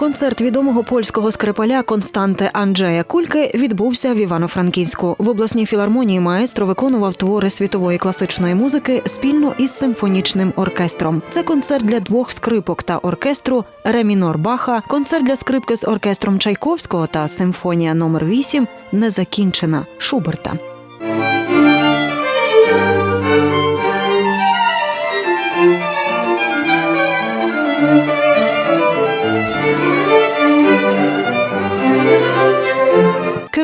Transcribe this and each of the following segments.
Концерт відомого польського скрипаля Константе Анджея Кульки відбувся в Івано-Франківську. В обласній філармонії маестро виконував твори світової класичної музики спільно із симфонічним оркестром. Це концерт для двох скрипок та оркестру Ремінор Баха, концерт для скрипки з оркестром Чайковського та симфонія номер 8 незакінчена Шуберта.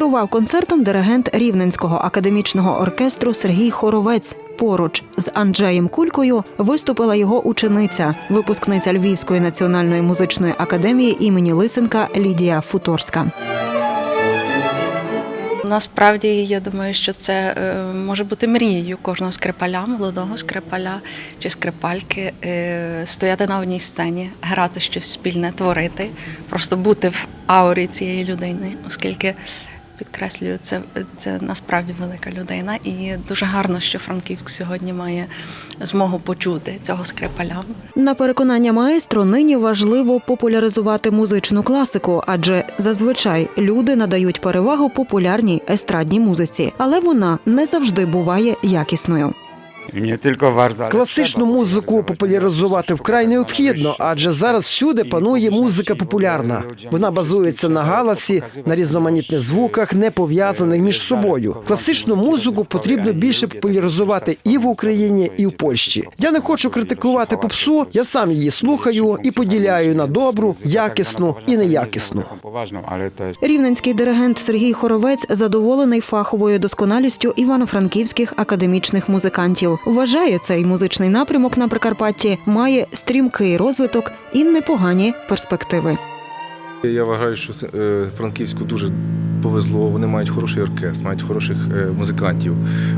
Керував концертом диригент Рівненського академічного оркестру Сергій Хоровець. Поруч з Анджеєм Кулькою виступила його учениця, випускниця Львівської національної музичної академії імені Лисенка Лідія Футорська. Насправді, я думаю, що це е, може бути мрією кожного скрипаля, молодого скрипаля чи скрипальки, е, стояти на одній сцені, грати щось спільне, творити, просто бути в аурі цієї людини, оскільки підкреслюю, це, це насправді велика людина, і дуже гарно, що Франківськ сьогодні має змогу почути цього скрипаля. На переконання маестро нині важливо популяризувати музичну класику, адже зазвичай люди надають перевагу популярній естрадній музиці, але вона не завжди буває якісною. Класичну музику популяризувати вкрай необхідно, адже зараз всюди панує музика популярна. Вона базується на галасі, на різноманітних звуках, не пов'язаних між собою. Класичну музику потрібно більше популяризувати і в Україні, і в Польщі. Я не хочу критикувати попсу. Я сам її слухаю і поділяю на добру, якісну і неякісну. Рівненський диригент Сергій Хоровець задоволений фаховою досконалістю івано-франківських академічних музикантів. Вважає, цей музичний напрямок на Прикарпатті має стрімкий розвиток і непогані перспективи. Я вважаю, що е, Франківську дуже повезло. Вони мають хороший оркестр, мають хороших е, музикантів,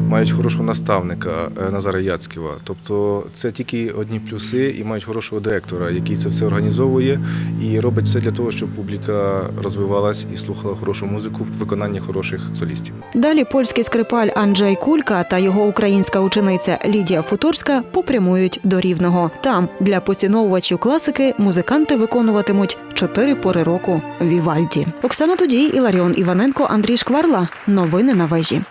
мають хорошого наставника е, Назара Яцьківа. Тобто це тільки одні плюси і мають хорошого директора, який це все організовує і робить все для того, щоб публіка розвивалась і слухала хорошу музику в виконанні хороших солістів. Далі польський скрипаль Анджей Кулька та його українська учениця Лідія Футорська попрямують до рівного. Там для поціновувачів класики музиканти виконуватимуть чотири пори року Вівальді. Оксана Тодій, Іларіон Іваненко, Андрій Шкварла. Новини на вежі.